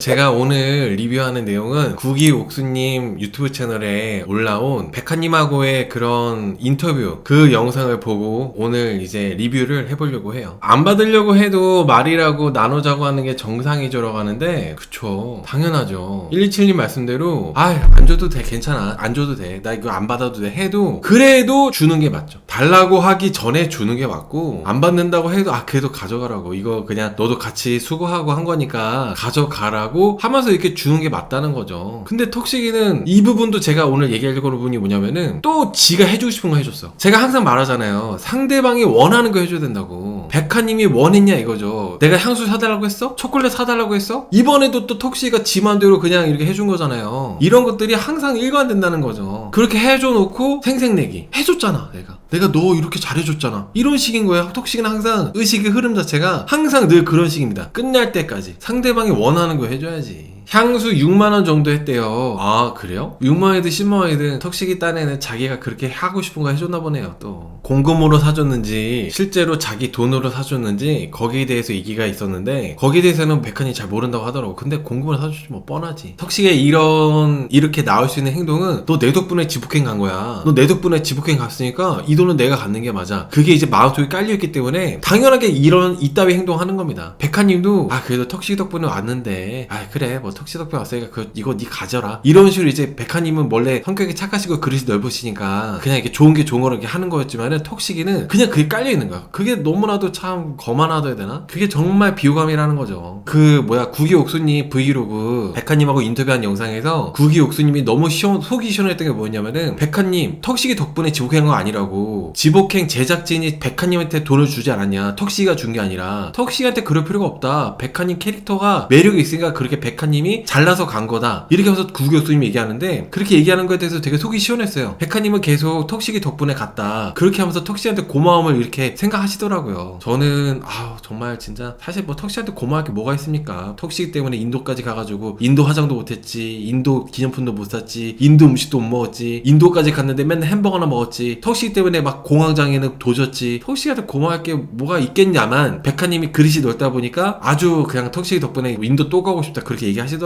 제가 오늘 리뷰하는 내용은 구기 옥수님 유튜브 채널에 올라온 백화님하고의 그런 인터뷰 그 영상을 보고 오늘 이제 리뷰를 해보려고 해요. 안 받으려고 해도 말이라고 나누자고 하는 게 정상이죠라고 하는데 그쵸 당연하죠. 127님 말씀대로 아안 줘도 돼 괜찮아 안 줘도 돼 나 이거 안 받아도 돼 해도 그래도 주는 게 맞죠. 달라고 하기 전에 주는 게 맞고 안 받는다고 해도 아 그래도 가져가라고 이거 그냥 너도 같이 수고하고 한 거니까 가져가라 고 하면서 이렇게 주는 게 맞다는 거죠. 근데 턱시기는 이 부분도 제가 오늘 얘기하려고 하는 부분이 뭐냐면은 또 지가 해주고 싶은 거 해줬어. 제가 항상 말하잖아요. 상대방이 원하는 거 해줘야 된다고. 백화님이 원했냐 이거죠. 내가 향수 사달라고 했어? 초콜릿 사달라고 했어? 이번에도 또 턱시가 지 맘대로 그냥 이렇게 해준 거잖아요. 이런 것들이 항상 일관된다는 거죠. 그렇게 해줘 놓고 생색내기. 해줬잖아, 내가. 내가 너 이렇게 잘해줬잖아. 이런 식인 거예요. 턱시기는 항상 의식의 흐름 자체가 항상 늘 그런 식입니다. 끝날 때까지. 상대방이 원하는 거 해줘야지. 향수 6만원 정도 했대요. 아, 그래요? 6만원이든 10만원이든 턱시기 딴에는 자기가 그렇게 하고 싶은 거 해줬나 보네요, 또. 공금으로 사줬는지, 실제로 자기 돈으로 사줬는지, 거기에 대해서 얘기가 있었는데, 거기에 대해서는 백한이 잘 모른다고 하더라고. 근데 공금으로 사줬지 뭐 뻔하지. 턱시기의 이런, 이렇게 나올 수 있는 행동은 너 내 덕분에 지복행 간 거야. 너 내 덕분에 지복행 갔으니까 이 돈은 내가 갖는 게 맞아. 그게 이제 마음속에 깔려있기 때문에, 당연하게 이런, 이따위 행동하는 겁니다. 백한님도, 아, 그래도 턱시기 덕분에 왔는데, 아, 그래, 뭐 턱시 덕분에 왔으니까 그, 이거 네 가져라. 이런 식으로 이제 백한님은 원래 성격이 착하시고 그릇이 넓으시니까, 그냥 이렇게 좋은 게 좋은 거로 이렇게 하는 거였지만은, 턱시기는 그냥 그게 깔려 있는 거야. 그게 너무나도 참 거만하다 해야 되나? 그게 정말 비호감이라는 거죠. 그, 뭐야, 구기 옥수님 브이로그, 백한님하고 인터뷰한 영상에서, 구기 옥수님이 너무 시원, 속이 시원했던 게 뭐였냐면은, 백한님, 턱시기 덕분에 지복한 거 아니라고. 지복행 제작진이 백한님한테 돈을 주지 않았냐. 턱시기가 준 게 아니라, 턱시기한테 그럴 필요가 없다. 백한님 캐릭터가 매력이 있으니까 그렇게 백한님이 잘나서 간 거다. 이렇게 하면서 구기옥수님이 얘기하는데, 그렇게 얘기하는 거에 대해서 되게 속이 시원했어요. 백한님은 계속 턱시기 덕분에 갔다. 그렇게 하면서 턱시한테 고마움을 이렇게 생각하시더라고요. 저는, 아우, 정말 진짜, 사실 뭐 턱시한테 고마울 게 뭐가 있습니까? 턱시기 때문에 인도까지 가가지고, 인도 화장도 못했지, 인도 기념품도 못 샀지, 인도 음식도 못 먹었지, 인도까지 갔는데 맨날 햄버거나 먹었지, 턱시기 때문에 막 공황장애는 도졌지, 턱시한테 고마울 게 뭐가 있겠냐만, 백화님이 그릇이 넓다 보니까 아주 그냥 턱시기 덕분에 인도 또 가고 싶다 그렇게 얘기하시더라고요.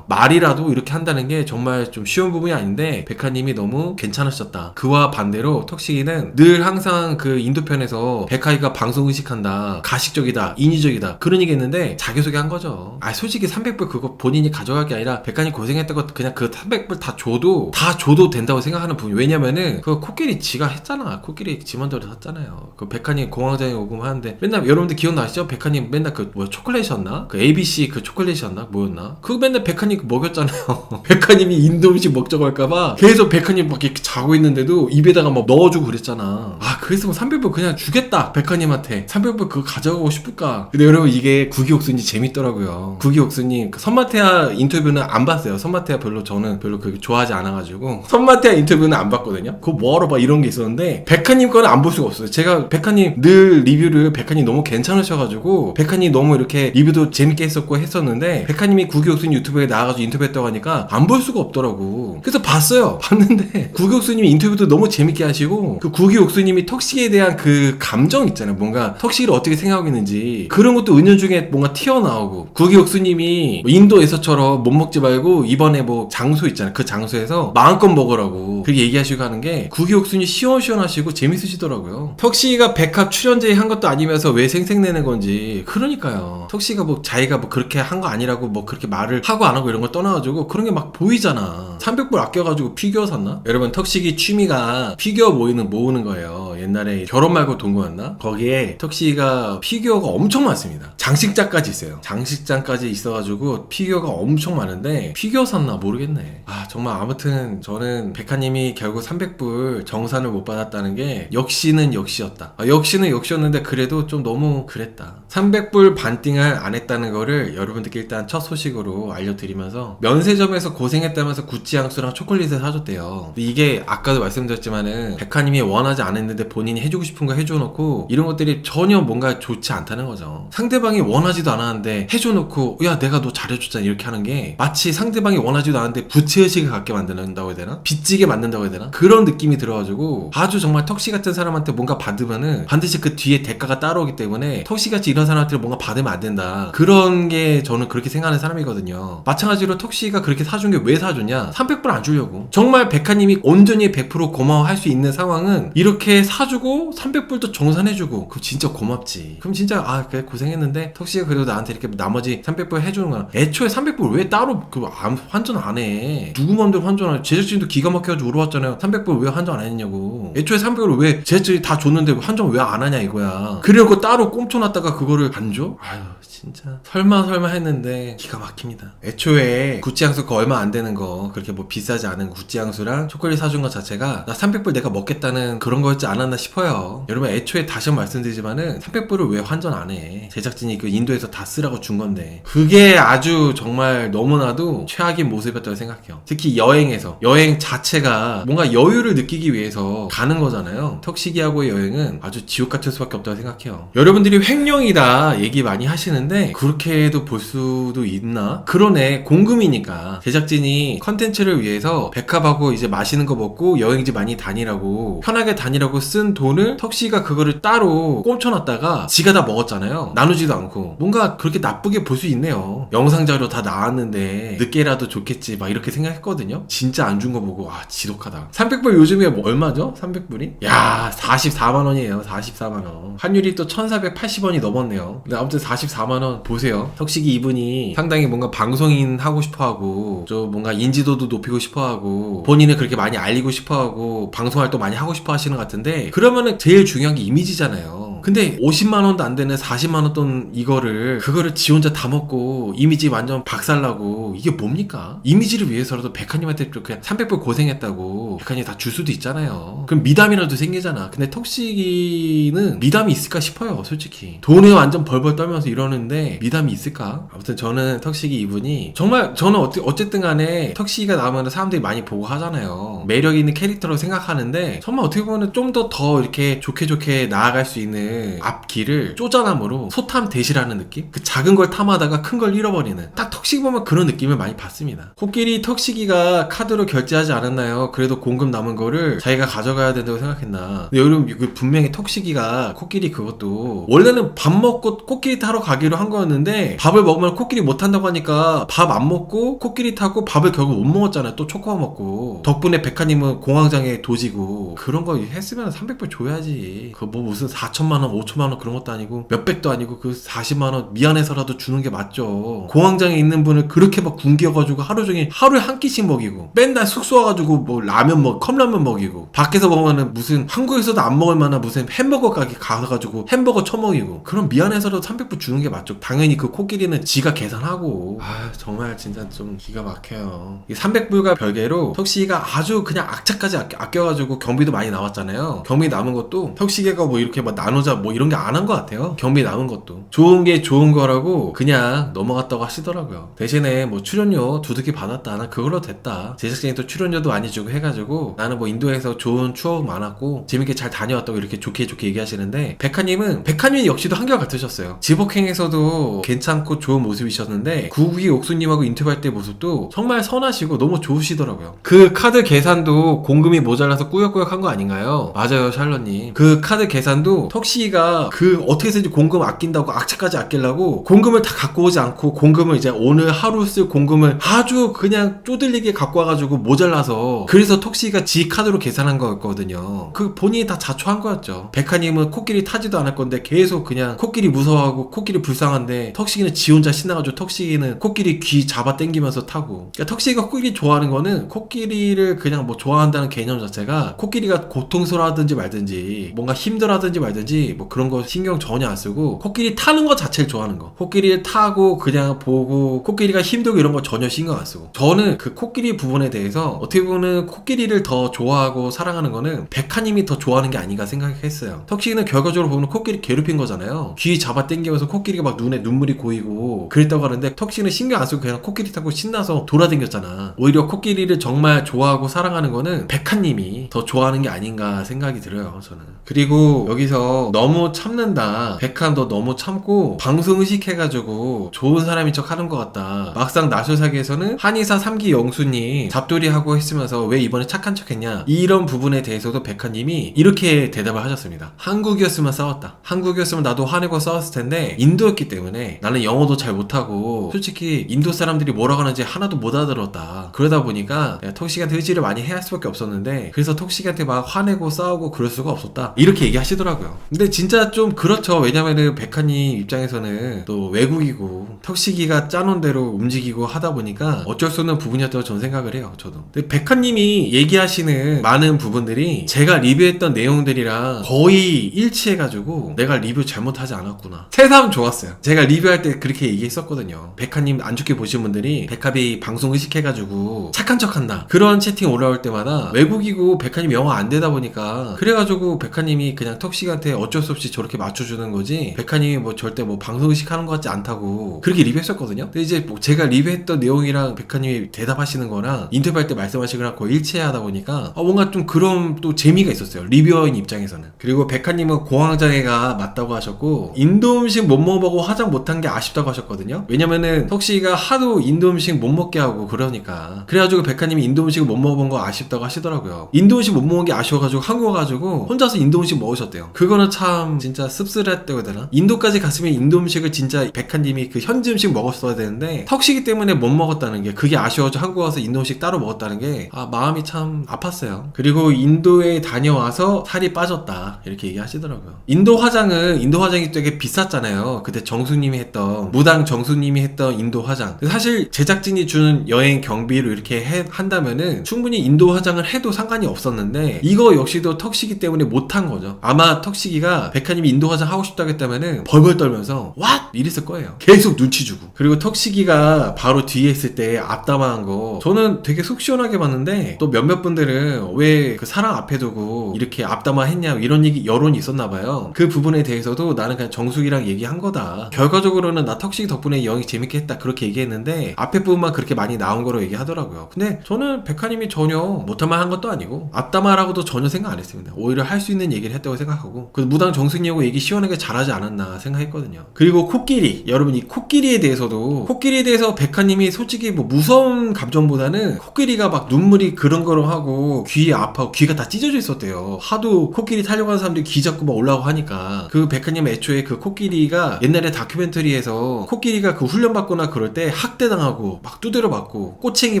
말이라도 이렇게 한다는 게 정말 좀 쉬운 부분이 아닌데, 백화님이 너무 괜찮으셨다. 그와 반대로 턱시기는 늘 항상 그 인도 편에서 백화이가 방송 의식한다, 가식적이다, 인위적이다 그런 얘기 했는데 자기소개 한 거죠. 아 솔직히 300불 그거 본인이 가져갈 게 아니라 백화님 고생했다고 그냥 그 300불 다 줘도 다 줘도 된다고 생각하는 부분 왜냐면은 그 코끼리 지가 했잖아. 코끼리 지만대로 샀잖아요. 그 백화님 공황장애 오금 하는데 맨날 여러분들 기억나시죠? 백화님 맨날 그 뭐 초콜릿이었나? 그 ABC 그 초콜릿이었나? 뭐였나? 그거 맨날 백화님 그 먹였잖아요. 백화님이 인도 음식 먹자고 할까봐 계속 백화님 막 이렇게 자고 있는데도 입에다가 막 넣어주고 그랬잖아. 아 그랬으면 300불 그냥 주겠다 백화님한테 300불 그거 가져가고 싶을까? 근데 여러분 이게 구기옥수님 재밌더라고요. 구기옥수님 그 선마태아 인터뷰는 안 봤어요. 선마태아 별로 저는 별로 그렇게 좋아하지 않아가지고 선마태아 인터뷰는 안 봤거든요. 그거 뭐하러 봐 이런 게 있었는데 백화님 거는 안 볼 수가 없어요. 제가 백화님 늘 리뷰를 백화님 너무 괜찮으셔가지고 백화님 너무 이렇게 리뷰도 재밌게 했었고 했었는데 백화님이 구기옥수 님 유튜브에 나와가지고 인터뷰했다고 하니까 안 볼 수가 없더라고. 그래서 봤어요. 봤는데 구기옥수님 인터뷰도 너무 재밌게 하시고 그 구기옥수님이 턱시기에 대한 그 감정 있잖아요. 뭔가 턱시기를 어떻게 생각하고 있는지 그런 것도 은연중에 뭔가 튀어나오고 구기옥수님이 뭐 인도에서처럼 못 먹지 말고 이번에 뭐 장소 있잖아요. 그 장소에서 마음껏 먹으라고 그렇게 얘기하시고 하는 게 구기옥수님 시원시원하시고 재밌으시더라고요. 턱시기가 백합 출연제에 한 것도 아니면서 왜 생색내는 건지 그러니까요. 턱시가 뭐 자기가 뭐 그렇게 한 거 아니라고 뭐 그렇게 말을 하고 안 하고 이런 걸 떠나가지고 그런 게 막 보이잖아. 300불 아껴가지고 피규어 샀나? 여러분 턱시기 취미가 피규어 모이는 모으는 거예요. 옛날에 결혼 말고 동거였나? 거기에 턱시가 피규어가 엄청 많습니다. 장식장까지 있어요. 장식장까지 있어가지고 피규어가 엄청 많은데 피규어 샀나 모르겠네. 아 정말 아무튼 저는 백화님이 결국 300불 정산을 못 받았다는 게 역시는 역시였다. 아, 역시는 역시였는데 그래도 좀 너무 그랬다. 300불 반띵을 안 했다는 거를 여러분들께 일단 첫 소식으로 알려드리면서 면세점에서 고생했다면서 구찌 향수랑 초콜릿을 사줬대요. 이게 아까도 말씀드렸지만은 백화님이 원하지 않았는데 본인이 해주고 싶은 거 해줘놓고 이런 것들이 전혀 뭔가 좋지 않다는 거죠. 상대방이 원하지도 않았는데 해줘놓고 야 내가 너 잘해줬잖아 이렇게 하는 게 마치 상대방이 원하지도 않았는데 부채의식을 갖게 만든다고 해야 되나? 빚지게 만든다고 해야 되나? 그런 느낌이 들어가지고 아주 정말 턱시 같은 사람한테 뭔가 받으면은 반드시 그 뒤에 대가가 따라오기 때문에 턱시 같이 이런 사람한테 뭔가 받으면 안 된다. 그런 게 저는 그렇게 생각하는 사람이거든요. 거거든요. 마찬가지로 턱시가 그렇게 사준 게 왜 사줬냐? 300불 안 주려고. 정말 백화님이 온전히 100% 고마워할 수 있는 상황은 이렇게 사주고 300불도 정산해주고 그럼 진짜 고맙지. 그럼 진짜 아 그래 고생했는데 턱시가 그래도 나한테 이렇게 나머지 300불 해주는 거야. 애초에 300불 왜 따로 그 안- 환전 안 해? 누구 맘대로 환전을 제작진도 기가 막혀가지고 물어봤잖아요. 300불 왜 환전 안 했냐고. 애초에 300불을 왜 제작진이 다 줬는데 환전 왜 안 하냐 이거야. 그리고 따로 꼼쳐놨다가 그거를 안 줘? 아유 진짜 설마 설마 했는데 기가 막힙니다. 애초에 구찌 향수 그 얼마 안 되는 거 그렇게 뭐 비싸지 않은 구찌 향수랑 초콜릿 사준 것 자체가 나 300불 내가 먹겠다는 그런 거였지 않았나 싶어요. 여러분 애초에 다시 한번 말씀드리지만은 300불을 왜 환전 안 해? 제작진이 그 인도에서 다 쓰라고 준 건데 그게 아주 정말 너무나도 최악의 모습이었다고 생각해요. 특히 여행에서 여행 자체가 뭔가 여유를 느끼기 위해서 가는 거잖아요. 턱시기하고의 여행은 아주 지옥 같을 수밖에 없다고 생각해요. 여러분들이 횡령이다 얘기 많이 하시는데 그렇게도 볼 수도 있나? 그러네 공금이니까 제작진이 컨텐츠를 위해서 백합하고 이제 맛있는 거 먹고 여행지 많이 다니라고 편하게 다니라고 쓴 돈을 턱시가 그거를 따로 꼼쳐놨다가 지가 다 먹었잖아요. 나누지도 않고 뭔가 그렇게 나쁘게 볼 수 있네요. 영상 자료 다 나왔는데 늦게라도 좋겠지 막 이렇게 생각했거든요. 진짜 안 준 거 보고 아 지독하다. 300불 요즘에 뭐 얼마죠? 300불이? 야 44만 원이에요. 44만 원. 환율이 또 1,480원이 넘었네요. 근데 아무튼 44만 원 보세요. 턱식이 이분이 상당히 뭔가 방송인 하고 싶어 하고 좀 뭔가 인지도도 높이고 싶어 하고 본인을 그렇게 많이 알리고 싶어 하고 방송 활동 많이 하고 싶어 하시는 것 같은데 그러면은 제일 중요한 게 이미지잖아요. 근데 50만 원도 안 되는 40만 원 돈 이거를 그거를 지 혼자 다 먹고 이미지 완전 박살나고 이게 뭡니까? 이미지를 위해서라도 백화님한테 좀 그냥 300불 고생했다고 백화님 다 줄 수도 있잖아요. 그럼 미담이라도 생기잖아. 근데 턱시기는 미담이 있을까 싶어요, 솔직히. 돈에 완전 벌벌 떨면서 이러는데 미담이 있을까? 아무튼 저는 턱시기 이분이 정말 저는 어찌, 어쨌든 간에 턱시기가 나오면 사람들이 많이 보고 하잖아요. 매력 있는 캐릭터로 생각하는데 정말 어떻게 보면 좀 더더 이렇게 좋게 좋게 나아갈 수 있는 앞길을 쪼잔함으로 소탐 대시라는 느낌? 그 작은 걸 탐하다가 큰 걸 잃어버리는 딱 턱시기 보면 그런 느낌을 많이 받습니다. 코끼리 턱시기가 카드로 결제하지 않았나요? 그래도 공금 남은 거를 자기가 가져가야 된다고 생각했나? 근데 여러분 이거 분명히 턱시기가 코끼리 그것도 원래는 밥 먹고 코끼리 타러 가기로 한 거였는데 밥을 먹으면 코끼리 못 탄다고 하니까 밥 안 먹고 코끼리 타고 밥을 결국 못 먹었잖아요. 또 초코바 먹고 덕분에 백화님은 공황장애 도지고 그런 거 했으면 300불 줘야지. 그뭐 무슨 4천만 원, 5천만 원 그런 것도 아니고 몇백도 아니고 그 40만 원 미안해서라도 주는 게 맞죠. 공황장애 있는 분을 그렇게 막 굶겨가지고 하루 종일 하루에 한 끼씩 먹이고 맨날 숙소 와가지고 뭐 라면 먹 컵라면 먹이고 밖에서 먹으면은 무슨 한국에서도 안 먹을 만한 무슨 햄버거 가게 가가지고 햄버거 처먹이고 그럼 미안해서라도 300불 주는 게 맞죠. 당연히 그 코끼리는 지가 계산하고 아 정말 진짜 좀 기가 막혀요. 이 300불과 별개로 턱시기가 아주 그냥 악착까지 아껴, 아껴가지고 경비도 많이 나왔잖아요. 경비 남은 것도 턱시기가 뭐 이렇게 막 나누자 뭐 이런 게 안 한 것 같아요. 경비 남은 것도 좋은 게 좋은 거라고 그냥 넘어갔다고 하시더라고요. 대신에 뭐 출연료 두둑이 받았다. 난 그걸로 됐다. 제작진이 또 출연료도 많이 주고 해가지고 나는 뭐 인도에서 좋은 추억 많았고 재밌게 잘 다녀왔다고 이렇게 좋게 좋게 얘기하시는데 백화님은 백화님 역시도 한결 같으셨어요. 지복행에서도 괜찮고 좋은 모습이셨는데 구구기 옥수님하고 인터뷰할 때 모습도 정말 선하시고 너무 좋으시더라고요. 그 카드 계산도 공금이 모자라서 꾸역꾸역 한 거 아닌가요? 맞아요, 샬럿님. 그 카드 계산도 턱시 가 그 어떻게 해서든지 공금 아낀다고 악착까지 아끼려고 공금을 다 갖고 오지 않고 공금을 이제 오늘 하루 쓸 공금을 아주 그냥 쪼들리게 갖고 와가지고 모자라서 그래서 턱시가 지 카드로 계산한 거였거든요. 그 본인이 다 자초한 거였죠. 백화님은 코끼리 타지도 않을 건데 계속 그냥 코끼리 무서워하고 코끼리 불쌍한데 턱시기는 지 혼자 신나가지고 턱시기는 코끼리 귀 잡아 당기면서 타고 그러니까 턱시기가 코끼리 좋아하는 거는 코끼리를 그냥 뭐 좋아한다는 개념 자체가 코끼리가 고통스러워하든지 말든지 뭔가 힘들어하든지 말든지 뭐 그런 거 신경 전혀 안 쓰고 코끼리 타는 거 자체를 좋아하는 거. 코끼리를 타고 그냥 보고 코끼리가 힘들고 이런 거 전혀 신경 안 쓰고. 저는 그 코끼리 부분에 대해서 어떻게 보면 코끼리를 더 좋아하고 사랑하는 거는 백화님이 더 좋아하는 게 아닌가 생각했어요. 턱시기는 결과적으로 보면 코끼리 괴롭힌 거잖아요. 귀 잡아 당기면서 코끼리가 막 눈에 눈물이 고이고 그랬다고 하는데 턱시는 신경 안 쓰고 그냥 코끼리 타고 신나서 돌아다녔잖아. 오히려 코끼리를 정말 좋아하고 사랑하는 거는 백화님이 더 좋아하는 게 아닌가 생각이 들어요 저는. 그리고 여기서 너무 참는다. 백한 너 너무 참고 방송 의식해가지고 좋은 사람인 척 하는 것 같다. 막상 나쇼사기에서는 한의사 3기 영수님 잡돌이하고 했으면서 왜 이번에 착한 척 했냐. 이런 부분에 대해서도 백한님이 이렇게 대답을 하셨습니다. 한국이었으면 싸웠다. 한국이었으면 나도 화내고 싸웠을 텐데 인도였기 때문에 나는 영어도 잘 못하고 솔직히 인도 사람들이 뭐라고 하는지 하나도 못 알아들었다. 그러다 보니까 턱식한테 의지를 많이 해야 할 수밖에 없었는데 그래서 턱식한테 막 화내고 싸우고 그럴 수가 없었다. 이렇게 얘기하시더라고요. 근데 진짜 좀 그렇죠. 왜냐면은 백한님 입장에서는 또 외국이고 턱식이가 짜놓은 대로 움직이고 하다 보니까 어쩔 수 없는 부분이었다고 저는 생각을 해요. 저도. 근데 백한님이 얘기하시는 많은 부분들이 제가 리뷰했던 내용들이랑 거의 일치해가지고 내가 리뷰 잘못하지 않았구나. 새삼 좋았어요. 제가 리뷰할 때 그렇게 얘기했었거든요. 백합님 안 좋게 보신 분들이 백합이 방송 의식해가지고 착한 척한다. 그런 채팅 올라올 때마다 외국이고 백합님 영어 안 되다 보니까 그래가지고 백합님이 그냥 턱식한테 어쩔 수 없이 저렇게 맞춰주는 거지. 백합님이 뭐 절대 뭐 방송 의식하는 것 같지 않다고 그렇게 리뷰했었거든요. 근데 이제 뭐 제가 리뷰했던 내용이랑 백합님이 대답하시는 거랑 인터뷰할 때 말씀하신 거랑 거의 일치하다 보니까 아, 뭔가 좀 그런 또 재미가 있었어요. 리뷰어인 입장에서는. 그리고 백합님은 공황장애가 맞다고 하셨고 인도 음식 못 먹어보고 화장 못한 게 아쉽다고 하셨거든요. 왜냐면은 턱시가 하도 인도 음식 못 먹게 하고 그러니까. 그래가지고 백합님이 인도 음식을 못 먹어본 거 아쉽다고 하시더라고요. 인도 음식 못 먹은 게 아쉬워가지고 한국 와가지고 혼자서 인도 음식 먹으셨대요. 그거는 참 진짜 씁쓸했다고 해야 되나? 인도까지 갔으면 인도 음식을 진짜 백한님이 그 현지 음식 먹었어야 되는데 턱시기 때문에 못 먹었다는 게 그게 아쉬워서 한국 와서 인도 음식 따로 먹었다는 게 아, 마음이 참 아팠어요. 그리고 인도에 다녀와서 살이 빠졌다 이렇게 얘기하시더라고요. 인도 화장은 인도 화장이 되게 비쌌잖아요. 그때 정수님이 했던 무당 정수님이 했던 인도 화장. 사실 제작진이 주는 여행 경비로 이렇게 해- 한다면은 충분히 인도 화장을 해도 상관이 없었는데 이거 역시도 턱시기 때문에 못한 거죠. 아마 턱시기가 백하님이 인도 화장 하고 싶다고 했다면은 벌벌 떨면서 왓 이랬을 거예요. 계속 눈치 주고. 그리고 턱시기가 바로 뒤에 있을 때 앞담화한 거 저는 되게 속 시원하게 봤는데 또 몇몇 분들은 왜 그 사랑 앞에 두고 이렇게 앞담화 했냐 이런 얘기 여론이 있었나 봐요. 그 부분에 대해서도 나는 그냥 정숙이랑 얘기한 거다. 결과적으로는 나 턱시기 덕분에 여행 재밌게 했다 그렇게 얘기했는데 앞에 부분만 그렇게 많이 나온 거로 얘기하더라고요. 근데 저는 백하님이 전혀 못한 말한 것도 아니고 앞담화라고도 전혀 생각 안 했습니다. 오히려 할 수 있는 얘기를 했다고 생각하고 그 무당 정승이하고 얘기 시원하게 잘하지 않았나 생각했거든요. 그리고 코끼리 여러분 이 코끼리에 대해서도 코끼리에 대해서 백하님이 솔직히 뭐 무서운 감정보다는 코끼리가 막 눈물이 그런 거로 하고 귀 아파고 귀가 다 찢어져 있었대요. 하도 코끼리 타려고 하는 사람들이 귀 잡고 막 올라오고 하니까 그 백하님 애초에 그 코끼리가 옛날에 다큐멘터리에서 코끼리가 그 훈련받거나 그럴 때 학대당하고 막 두드려 맞고 꼬챙이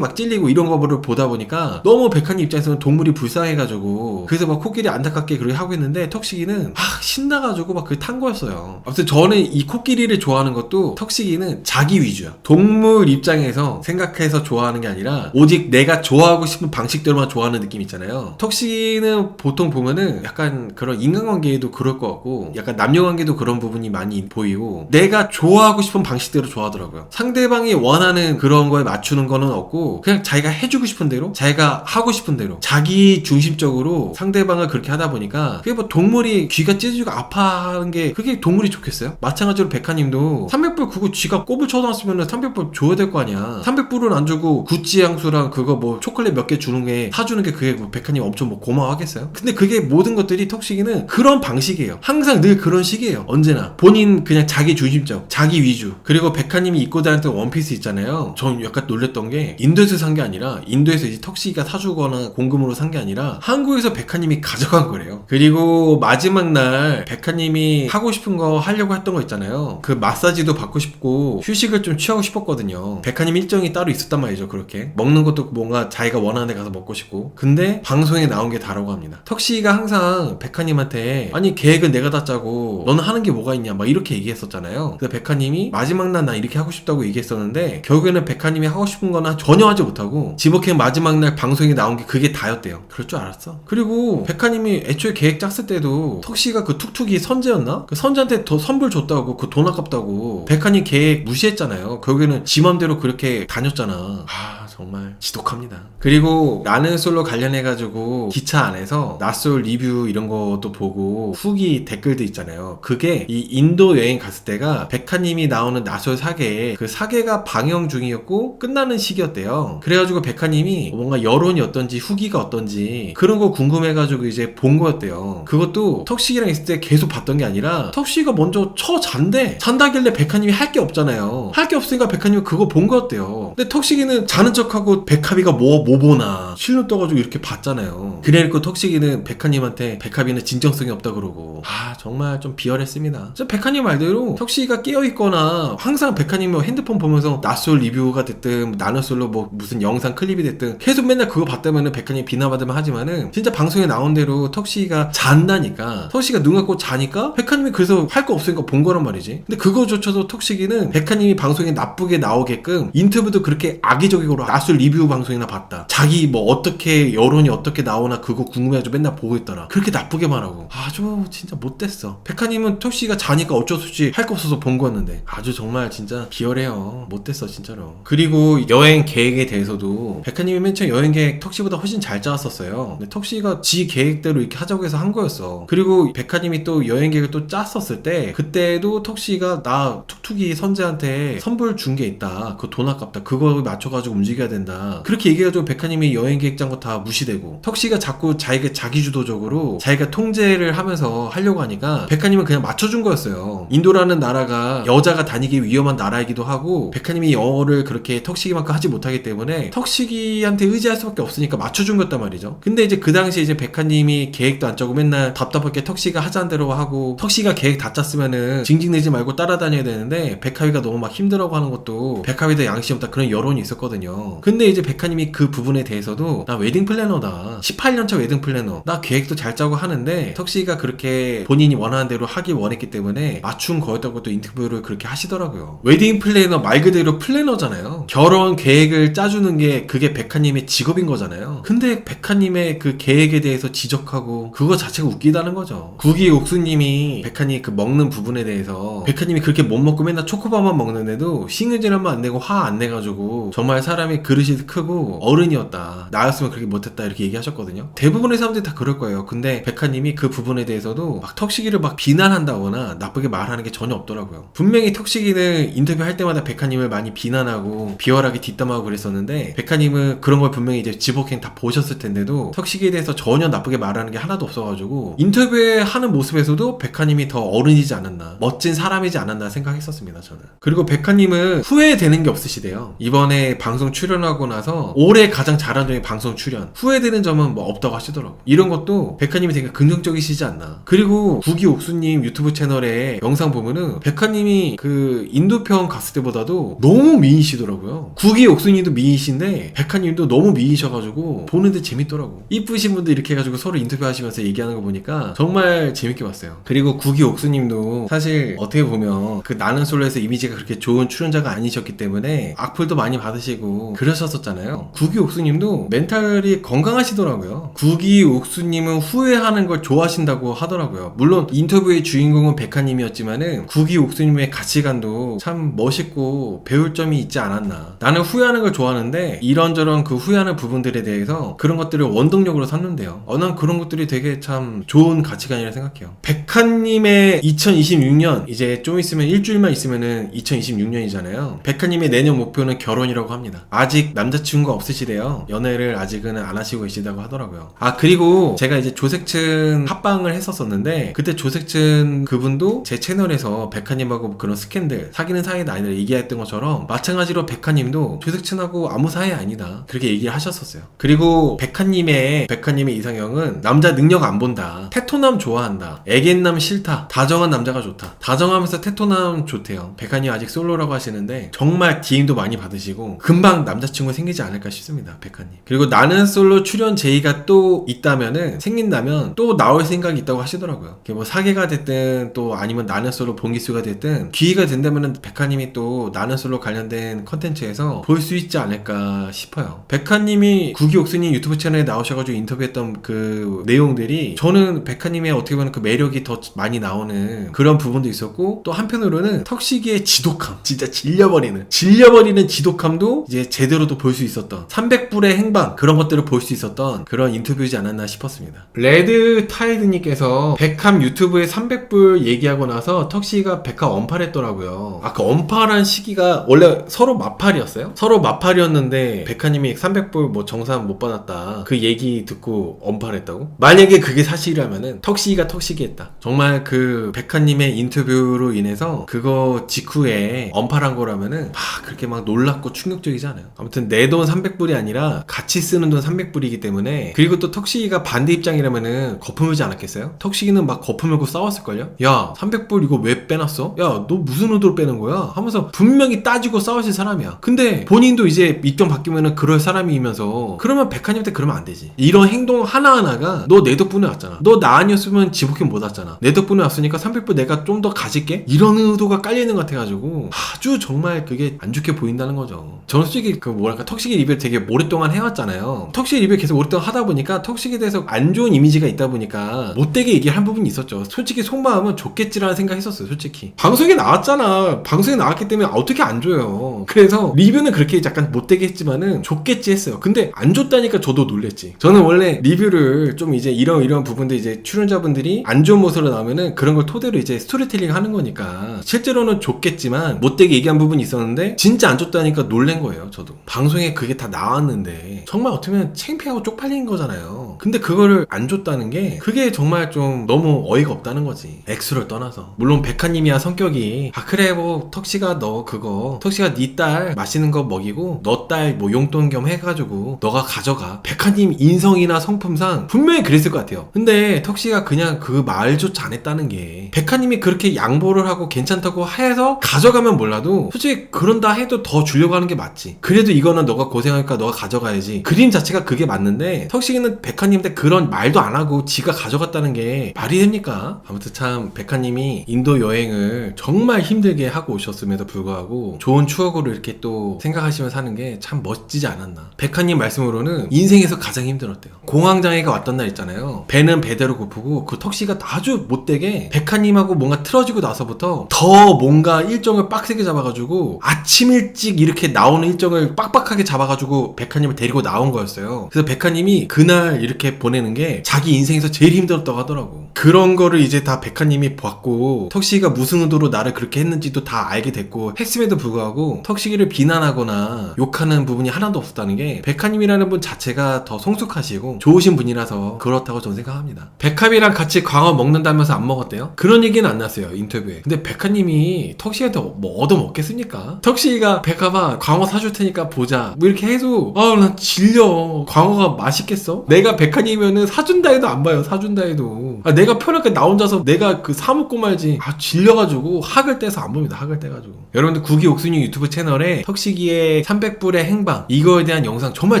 막 찔리고 이런 거를 보다 보니까 너무 백하님 입장에서는 동물이 불쌍해가지고 그래서 막 코끼리 안타깝게 그렇게 하고 있는데 턱식이는 막 신나가지고 막그탄 거였어요. 아무튼 저는 이 코끼리를 좋아하는 것도 턱식이는 자기 위주야. 동물 입장에서 생각해서 좋아하는 게 아니라 오직 내가 좋아하고 싶은 방식대로만 좋아하는 느낌 있잖아요. 턱식이는 보통 보면은 약간 그런 인간관계에도 그럴 것 같고 약간 남녀관계도 그런 부분이 많이 보이고 내가 좋아하고 싶은 방식대로 좋아하더라고요. 상대방이 원하는 그런 거에 맞추는 거는 없고 그냥 자기가 해주고 싶은 대로 자기가 하고 싶은 대로 자기 중심적으로 상대방을 그렇게 하다 보니까 그게 뭐 동물이 귀가 찢어지고 아파하는 게 그게 동물이 좋겠어요? 마찬가지로 백화님도 300불 그거 쥐가 꼽을 쳐놨으면 300불 줘야 될 거 아니야. 300불은 안 주고 구찌 향수랑 그거 뭐 초콜릿 몇 개 주는 게 사주는 게 그게 뭐 백화님 엄청 뭐 고마워하겠어요? 근데 그게 모든 것들이 턱식이는 그런 방식이에요. 항상 늘 그런 식이에요. 언제나. 본인 그냥 자기 중심적 자기 위주. 그리고 백화님이 입고 다녔던 원피스 있잖아요. 전 약간 놀랬던 게 인도에서 산 게 아니라 인도에서 이제 턱식이가 사주거나 공금으로 산 게 아니라 한국에서 백화님이 가져간 거래요. 그리고 마지막 날 백화님이 하고 싶은 거 하려고 했던 거 있잖아요. 그 마사지도 받고 싶고 휴식을 좀 취하고 싶었거든요. 백화님 일정이 따로 있었단 말이죠 그렇게. 먹는 것도 뭔가 자기가 원하는 데 가서 먹고 싶고. 근데 방송에 나온 게 다라고 합니다. 턱시가 항상 백화님한테 아니 계획은 내가 다 짜고 너는 하는 게 뭐가 있냐? 막 이렇게 얘기했었잖아요. 그래서 백화님이 마지막 날 나 이렇게 하고 싶다고 얘기했었는데 결국에는 백화님이 하고 싶은 거나 전혀 하지 못하고 지목행 마지막 날 방송에 나온 게 그게 다였대요. 그럴 줄 알았어. 그리고 백화님이 애초에 계획 짰을 때도 턱시 가 그 툭툭이 선재였나? 그 선재한테 더 선불 줬다고 그 돈 아깝다고 백화님 계획 무시했잖아요. 결국에는 지 맘대로 그렇게 다녔잖아. 아 정말 지독합니다. 그리고 나는 솔로 관련해가지고 기차 안에서 나솔 리뷰 이런 것도 보고 후기 댓글도 있잖아요. 그게 이 인도 여행 갔을 때가 백화님이 나오는 나솔 사계에 그 사계가 방영 중이었고 끝나는 시기였대요. 그래가지고 백화님이 뭔가 여론이 어떤지 후기가 어떤지 그런 거 궁금해가지고 이제 본 거였대요. 그것도 턱식이랑 있을 때 계속 봤던 게 아니라 턱식이가 먼저 쳐 잔대. 잔다길래 백화님이 할 게 없잖아요. 할 게 없으니까 백화님이 그거 본 거였대요. 근데 턱식이는 자는 척 하고 백합이가 뭐, 뭐 보나 실눈 떠가지고 이렇게 봤잖아요. 그래놓고 턱식이는 백화님한테 백합이는 진정성이 없다 그러고 아 정말 좀 비열했습니다. 진짜 백화님 말대로 턱식이가 깨어있거나 항상 백화님 뭐 핸드폰 보면서 낯솔 리뷰가 됐든 나노솔로 뭐 무슨 영상 클립이 됐든 계속 맨날 그거 봤다면은 백화님 비난받으면 하지만은 진짜 방송에 나온 대로 턱식이가 잔다니까 턱식이가 눈 감고 자니까 백화님이 그래서 할 거 없으니까 본 거란 말이지. 근데 그거조차도 턱식이는 백화님이 방송에 나쁘게 나오게끔 인터뷰도 그렇게 악의적으로 낯솔 리뷰 방송이나 봤다. 자기 뭐 어떻게 여론이 어떻게 나오나 그거 궁금해가지고 맨날 보고 있더라. 그렇게 나쁘게 말하고 아주 진짜 못됐어. 백화님은 턱식이가 자니까 어쩔 수 없이 할 거 없어서 본 거였는데 아주 정말 진짜 비열해요. 못됐어 진짜로. 그리고 여행 계획에 대해서도 백화님이 맨 처음 여행 계획 턱시보다 훨씬 잘 짜왔었어요. 근데 턱시가 지 계획대로 이렇게 하자고 해서 한 거였어. 그리고 백화님이 또 여행 계획을 또 짰었을 때 그때도 턱시가 나 툭툭이 선재한테 선물 준게 있다. 그거 돈 아깝다. 그거 맞춰가지고 움직여 야 된다. 그렇게 얘기해가지고 백화님이 여행 계획 짠 거 다 무시되고 턱시가 자꾸 자기가 자기주도적으로 자기가 통제를 하면서 하려고 하니까 백화님은 그냥 맞춰준 거였어요. 인도라는 나라가 여자가 다니기 위험한 나라이기도 하고 백화님이 영어를 그렇게 턱시기만큼 하지 못하기 때문에 턱시기한테 의지할 수밖에 없으니까 맞춰준 거였단 말이죠. 근데 이제 그 당시에 이제 백화님이 계획도 안 짜고 맨날 답답하게 턱시가 하자는 대로 하고 턱시가 계획 다 짰으면은 징징대지 말고 따라다녀야 되는데 백화위가 너무 막 힘들어하고 하는 것도 백화위도 양심 없다 그런 여론이 있었거든요. 근데 이제 백화님이 그 부분에 대해서도 나 웨딩 플래너다. 18년차 웨딩 플래너. 나 계획도 잘 짜고 하는데 턱시가 그렇게 본인이 원하는 대로 하기 원했기 때문에 맞춘 거였다고 또 인터뷰를 그렇게 하시더라고요. 웨딩 플래너 말 그대로 플래너잖아요. 결혼 계획을 짜주는 게 그게 백화님의 직업인 거잖아요. 근데 백화님의 그 계획에 대해서 지적하고 그거 자체가 웃기다는 거죠. 구기 옥수님이 백화님 그 먹는 부분에 대해서 백화님이 그렇게 못 먹고 맨날 초코바만 먹는데도 싱글질 하면 안 내고 화 안 내가지고 정말 사람이 그릇이 크고 어른이었다. 나였으면 그렇게 못했다 이렇게 얘기하셨거든요. 대부분의 사람들이 다 그럴 거예요. 근데 백화님이 그 부분에 대해서도 막 턱시기를 막 비난한다거나 나쁘게 말하는 게 전혀 없더라고요. 분명히 턱시기는 인터뷰 할 때마다 백화님을 많이 비난하고 비열하게 뒷담하고 그랬었는데 백화님은 그런 걸 분명히 이제 지복행 다 보셨을 텐데도 턱시기에 대해서 전혀 나쁘게 말하는 게 하나도 없어가지고 인터뷰에 하는 모습에서도 백화님이 더 어른이지 않았나 멋진 사람이지 않았나 생각했었습니다 저는. 그리고 백화님은 후회되는 게 없으시대요. 이번에 방송 출연 하고 나서 올해 가장 잘한 점이 방송 출연. 후회되는 점은 뭐 없다고 하시더라고. 이런 것도 백화님이 되게 긍정적이시지 않나. 그리고 구기 옥수님 유튜브 채널에 영상 보면은 백화님이 그 인도편 갔을 때보다도 너무 미인이시더라고요. 구기 옥수님도 미인이신데 백화님도 너무 미인이셔가지고 보는데 재밌더라고. 이쁘신 분들 이렇게 해가지고 서로 인터뷰하시면서 얘기하는 거 보니까 정말 재밌게 봤어요. 그리고 구기 옥수님도 사실 어떻게 보면 그 나는 솔로에서 이미지가 그렇게 좋은 출연자가 아니셨기 때문에 악플도 많이 받으시고 그러셨었잖아요. 구기 옥수님도 멘탈이 건강하시더라고요. 구기 옥수님은 후회하는 걸 좋아하신다고 하더라고요. 물론 인터뷰의 주인공은 백화님이었지만은 구기 옥수님의 가치관도 참 멋있고 배울 점이 있지 않았나. 나는 후회하는 걸 좋아하는데 이런저런 그 후회하는 부분들에 대해서 그런 것들을 원동력으로 삼는데요. 어, 난 그런 것들이 되게 참 좋은 가치관이라 생각해요. 백화님의 2026년 이제 좀 있으면 일주일만 있으면은 2026년이잖아요. 백화님의 내년 목표는 결혼이라고 합니다. 아직 남자친구가 없으시대요. 연애를 아직은 안 하시고 계시다고 하더라고요. 아 그리고 제가 이제 조색춘 합방을 했었었는데 그때 조색춘 그분도 제 채널에서 백화님하고 그런 스캔들 사귀는 사이는 아니다 얘기했던 것처럼 마찬가지로 백화님도 조색춘하고 아무 사이 아니다 그렇게 얘기하셨었어요. 그리고 백화님의 백화님의 이상형은 남자 능력 안 본다. 테토남 좋아한다. 애견남 싫다. 다정한 남자가 좋다. 다정하면서 테토남 좋대요. 백화님 아직 솔로라고 하시는데 정말 DM도 많이 받으시고 금방 남 자친구 생기지 않을까 싶습니다. 백화님. 그리고 나는 솔로 출연 제의가 또 있다면은 생긴다면 또 나올 생각이 있다고 하시더라고요. 뭐 사계가 됐든 또 아니면 나는 솔로 봉기수가 됐든 기회가 된다면은 백화님이 또 나는 솔로 관련된 컨텐츠에서 볼 수 있지 않을까 싶어요. 백화님이 구기옥수님 유튜브 채널에 나오셔가지고 인터뷰했던 그 내용들이 저는 백화님의 어떻게 보면 그 매력이 더 많이 나오는 그런 부분도 있었고 또 한편으로는 턱시기의 지독함 진짜 질려버리는 질려버리는 지독함도 이제 제 제대로도 볼수 있었던 300불의 행방 그런 것들을 볼 수 있었던 그런 인터뷰지 않았나 싶었습니다. 레드 타이드님께서 백함 유튜브에 300불 얘기하고 나서 턱시가 백함 언팔했더라고요. 아그 언팔한 시기가 원래 서로 마팔이었어요? 서로 마팔이었는데 백함님이 300불 뭐 정산 못 받았다 그 얘기 듣고 언팔했다고? 만약에 그게 사실이라면은 턱시가 턱시기 했다. 정말 그 백함님의 인터뷰로 인해서 그거 직후에 언팔한 거라면은 막 그렇게 막 놀랍고 충격적이지 않아요. 아무튼 내 돈 300불이 아니라 같이 쓰는 돈 300불이기 때문에 그리고 또 턱시기가 반대 입장이라면은 거품을지 않았겠어요? 턱시기는 막 거품 물고 싸웠을걸요? 야 300불 이거 왜 빼놨어? 야 너 무슨 의도로 빼는 거야? 하면서 분명히 따지고 싸우실 사람이야. 근데 본인도 이제 입장 바뀌면은 그럴 사람이면서 그러면 백화님한테 그러면 안 되지. 이런 행동 하나하나가 너 내 덕분에 왔잖아. 너 나 아니었으면 지복행 못 왔잖아. 내 덕분에 왔으니까 300불 내가 좀 더 가질게. 이런 의도가 깔리는 것 같아가지고 아주 정말 그게 안 좋게 보인다는 거죠. 저는 솔직히 그 뭐랄까 턱시기 리뷰를 되게 오랫동안 해왔잖아요. 턱시기 리뷰 계속 오랫동안 하다 보니까 턱시기에 대해서 안 좋은 이미지가 있다 보니까 못되게 얘기한 부분이 있었죠. 솔직히 속마음은 좋겠지라는 생각했었어요. 솔직히 방송에 나왔잖아. 방송에 나왔기 때문에 어떻게 안 줘요. 그래서 리뷰는 그렇게 약간 못되게 했지만은 좋겠지 했어요. 근데 안 줬다니까 저도 놀랬지. 저는 원래 리뷰를 좀 이제 이런 이런 부분들 이제 출연자분들이 안 좋은 모습으로 나오면은 그런 걸 토대로 이제 스토리텔링 하는 거니까 실제로는 좋겠지만 못되게 얘기한 부분이 있었는데 진짜 안 줬다니까 놀란 거예요. 저도 방송에 그게 다 나왔는데 정말 어떻게 보면 창피하고 쪽팔린 거잖아요. 근데 그거를 안 줬다는 게 그게 정말 좀 너무 어이가 없다는 거지. 액수를 떠나서 물론 백화님이야 성격이 아 그래 뭐 턱시가 너 그거 턱시가 네 딸 맛있는 거 먹이고 너 딸 뭐 용돈 겸 해가지고 너가 가져가 백화님 인성이나 성품상 분명히 그랬을 것 같아요. 근데 턱시가 그냥 그 말조차 안 했다는 게 백화님이 그렇게 양보를 하고 괜찮다고 해서 가져가면 몰라도 솔직히 그런다 해도 더 주려고 하는 게 맞지. 그래도 이거는 너가 고생하니까 너가 가져가야지. 그림 자체가 그게 맞는데 턱시기는 백화 님한테 그런 말도 안 하고 지가 가져갔다는 게 말이 됩니까? 아무튼 참 백화님이 인도 여행을 정말 힘들게 하고 오셨음에도 불구하고 좋은 추억으로 이렇게 또 생각하시면서 사는 게 참 멋지지 않았나. 백화님 말씀으로는 인생에서 가장 힘들었대요. 공황장애가 왔던 날 있잖아요. 배는 배대로 고프고 그 턱시가 아주 못되게 백화님하고 뭔가 틀어지고 나서부터 더 뭔가 일정을 빡세게 잡아가지고 아침 일찍 이렇게 나오는 일정을 빡빡하게 잡아가지고 백화님을 데리고 나온 거였어요. 그래서 백화님이 그날 이렇게 보내는 게 자기 인생에서 제일 힘들었다고 하더라고. 그런 거를 이제 다 백화님이 봤고 턱시기가 무슨 의도로 나를 그렇게 했는지도 다 알게 됐고 했음에도 불구하고 턱시기를 비난하거나 욕하는 부분이 하나도 없었다는 게 백화님이라는 분 자체가 더 성숙하시고 좋으신 분이라서 그렇다고 저는 생각합니다. 백합이랑 같이 광어 먹는다면서 안 먹었대요? 그런 얘기는 안 났어요 인터뷰에. 근데 백화님이 턱시기한테 뭐 얻어먹겠습니까? 턱시기가 백합아 광어 사줄 테니까 보자 뭐 이렇게 해도 아난 질려 광어가 맛있겠어? 내가 백 화님이면은 사준다 해도 안 봐요 사준다 해도. 아, 내가 편하게 나 혼자서 내가 그 사먹고 말지. 아 질려가지고 학을 떼서 안 봅니다 학을 떼가지고. 여러분들 구기 옥순이 유튜브 채널에 턱시기의 300불의 행방 이거에 대한 영상 정말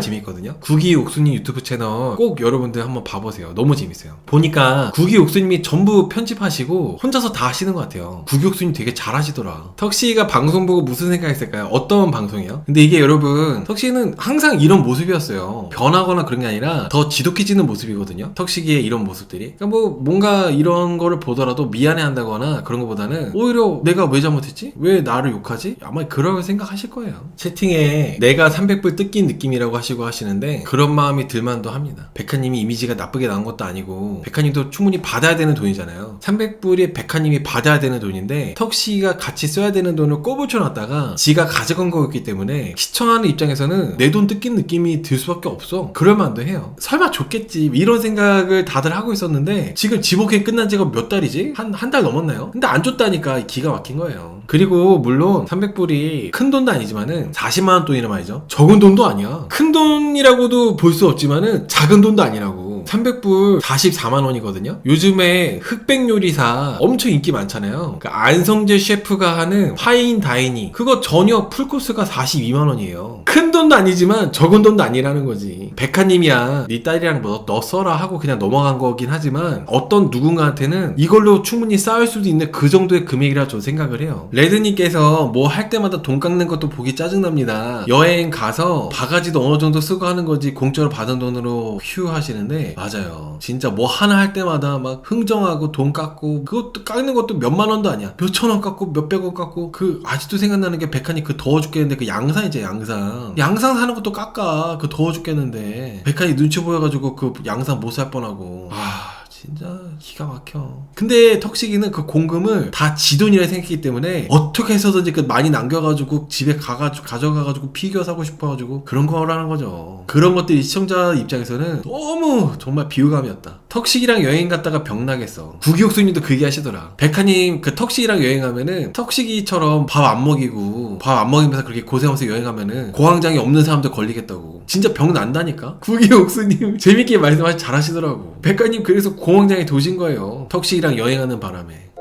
재밌거든요. 구기 옥순이 유튜브 채널 꼭 여러분들 한번 봐보세요. 너무 재밌어요. 보니까 구기 옥순님이 전부 편집하시고 혼자서 다 하시는 것 같아요. 구기 옥순님 되게 잘하시더라. 턱시가 방송 보고 무슨 생각했을까요? 어떤 방송이에요? 근데 이게 여러분 턱시는 항상 이런 모습이었어요. 변하거나 그런 게 아니라 더 지독 해지는 모습이거든요. 턱시기의 이런 모습들이. 그러니까 뭐 뭔가 이런 거를 보더라도 미안해 한다거나 그런 것보다는 오히려 내가 왜 잘못했지? 왜 나를 욕하지? 아마 그럴 생각하실 거예요. 채팅에 내가 300불 뜯긴 느낌이라고 하시고 하시는데 그런 마음이 들만도 합니다. 백화님이 이미지가 나쁘게 나온 것도 아니고 백화님도 충분히 받아야 되는 돈이잖아요. 300불이 백화님이 받아야 되는 돈인데 턱시가 같이 써야 되는 돈을 꼬부쳐 놨다가 지가 가져간 거였기 때문에 시청하는 입장에서는 내 돈 뜯긴 느낌이 들 수밖에 없어. 그럴만도 해요. 설마 좋겠지. 이런 생각을 다들 하고 있었는데 지금 지복행 끝난 지가 몇 달이지? 한 한 달 넘었나요? 근데 안 줬다니까 기가 막힌 거예요. 그리고 물론 300불이 큰 돈도 아니지만은 40만 원 돈이란 말이죠. 적은 돈도 아니야. 큰 돈이라고도 볼 수 없지만은 작은 돈도 아니라고 300불 44만 원이거든요. 요즘에 흑백 요리사 엄청 인기 많잖아요. 그 안성재 셰프가 하는 파인 다이닝 그거 전혀 풀코스가 42만 원이에요. 큰 돈도 아니지만 적은 돈도 아니라는 거지. 백화님이야 네 딸이랑 뭐 너 써라 하고 그냥 넘어간 거긴 하지만 어떤 누군가한테는 이걸로 충분히 쌓을 수도 있는 그 정도의 금액이라 저 생각을 해요. 레드님께서 뭐 할 때마다 돈 깎는 것도 보기 짜증납니다. 여행 가서 바가지도 어느 정도 쓰고 하는 거지 공짜로 받은 돈으로 휴 하시는데 게 맞아요. 진짜 뭐 하나 할 때마다 막 흥정하고 돈 깎고 그것도 깎는 것도 몇만 원도 아니야. 몇천 원 깎고 몇백 원 깎고 그 아직도 생각나는 게 백한이 그 더워 죽겠는데 그 양산 이제 양산. 양산 사는 것도 깎아. 그 더워 죽겠는데 백한이 눈치 보여가지고 그 양산 못 살 뻔하고. 아. 진짜 기가 막혀. 근데 턱식이는 그 공금을 다 지돈이라 생각했기 때문에 어떻게 해서든지 그 많이 남겨가지고 집에 가가지고 가져가가지고 피규어 사고 싶어가지고 그런 거라는 거죠. 그런 것들이 시청자 입장에서는 너무 정말 비호감이었다. 턱식이랑 여행 갔다가 병나겠어. 구기옥수님도 그 얘기 하시더라. 백하님 그 턱식이랑 여행하면은 턱식이처럼 밥 안 먹이고 밥 안 먹이면서 그렇게 고생하면서 여행하면은 공황장애 없는 사람들 걸리겠다고. 진짜 병 난다니까. 구기옥수님 재밌게 말씀하시 잘하시더라고. 백하님 그래서 공황장애 도신 거예요. 턱식이랑 여행하는 바람에.